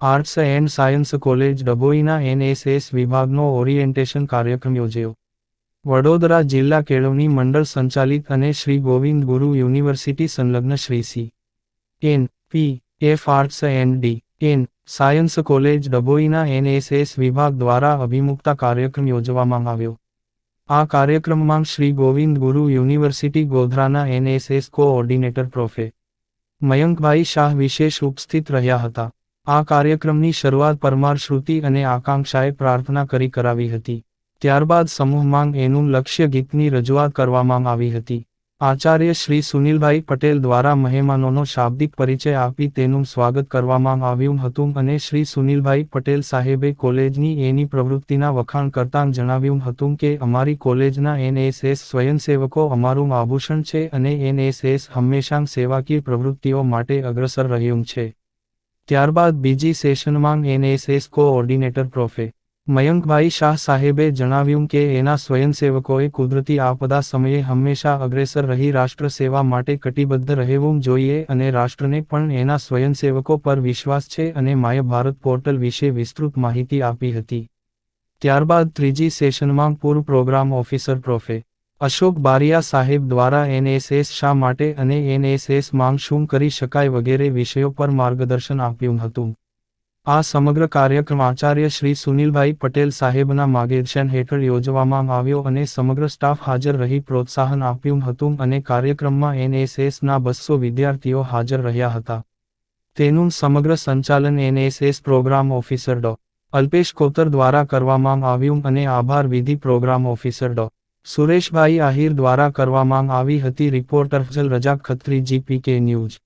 Arts and science college ડભોઈના NSS વિભાગનો orientation કાર્યક્રમ યોજ્યો. વડોદરા જિલ્લા કેળવણી મંડળ સંચાલિત અને શ્રી ગોવિંદ ગુરુ યુનિવર્સિટી સંલગ્ન Shri C. N. P. F. Arts and D N. Science college ડભોઈના NSS વિભાગ દ્વારા અભિમુખતા કાર્યક્રમ યોજવામાં આવ્યો. આ કાર્યક્રમમાં Shri Govind Guru university ગોધરાના NSS coordinator professor. Mayankbhai Shah વિશેષ ઉપસ્થિત રહ્યા હતા. આ કાર્યક્રમની શરૂઆત પરમાર શ્રુતિ અને આકાંક્ષાએ પ્રાર્થના કરી કરાવી હતી. ત્યારબાદ સમૂહમાં એનું લક્ષ્ય ગીતની રજૂઆત કરવામાં આવી હતી. આચાર્ય શ્રી સુનિલભાઈ પટેલ દ્વારા મહેમાનોનો શાબ્દિક પરિચય આપી તેનું સ્વાગત કરવામાં આવ્યું હતું અને શ્રી સુનિલભાઈ પટેલ સાહેબે કોલેજની એની પ્રવૃત્તિના વખાણ કરતાં જણાવ્યું હતું કે, અમારી કોલેજના એનએસએસ સ્વયંસેવકો અમારું આભૂષણ છે અને એનએસએસ હંમેશા સેવાકીય પ્રવૃત્તિઓ માટે અગ્રસર રહ્યું છે. ત્યારબાદ બીજી સેશનમાં NSS coordinator professor. Mayankbhai Shah સાહેબે જણાવ્યું કે એના સ્વયંસેવકોએ કુદરતી આપદા સમયે હંમેશા અગ્રેસર રહી રાષ્ટ્ર સેવા માટે કટિબદ્ધ રહેવું જોઈએ અને રાષ્ટ્રને પણ એના સ્વયંસેવકો પર વિશ્વાસ છે અને માય ભારત પોર્ટલ વિશે વિસ્તૃત માહિતી આપી હતી. ત્યારબાદ ત્રીજી સેશનમાં પૂર્વ programme officer professor. Ashok Bariya સાહેબ દ્વારા એનએસએસ શા માટે અને એનએસએસ માંગ શું કરી શકાય વગેરે વિષયો પર માર્ગદર્શન આપ્યું હતું. આ સમગ્ર કાર્યક્રમ આચાર્ય શ્રી સુનિલભાઈ પટેલ સાહેબના માર્ગદર્શન હેઠળ યોજવામાં આવ્યો અને સમગ્ર સ્ટાફ હાજર રહી પ્રોત્સાહન આપ્યું હતું અને કાર્યક્રમમાં એનએસએસના બસો વિદ્યાર્થીઓ હાજર રહ્યા હતા. તેનું સમગ્ર સંચાલન એનએસએસ પ્રોગ્રામ ઓફિસર ડો. અલ્પેશ કોતર દ્વારા કરવામાં આવ્યું અને આભાર વિધિ પ્રોગ્રામ ઓફિસર ડો. સુરેશભાઈ આહિર દ્વારા કરવામાં આવી હતી reporter Fazal Razak Khatri GPK news.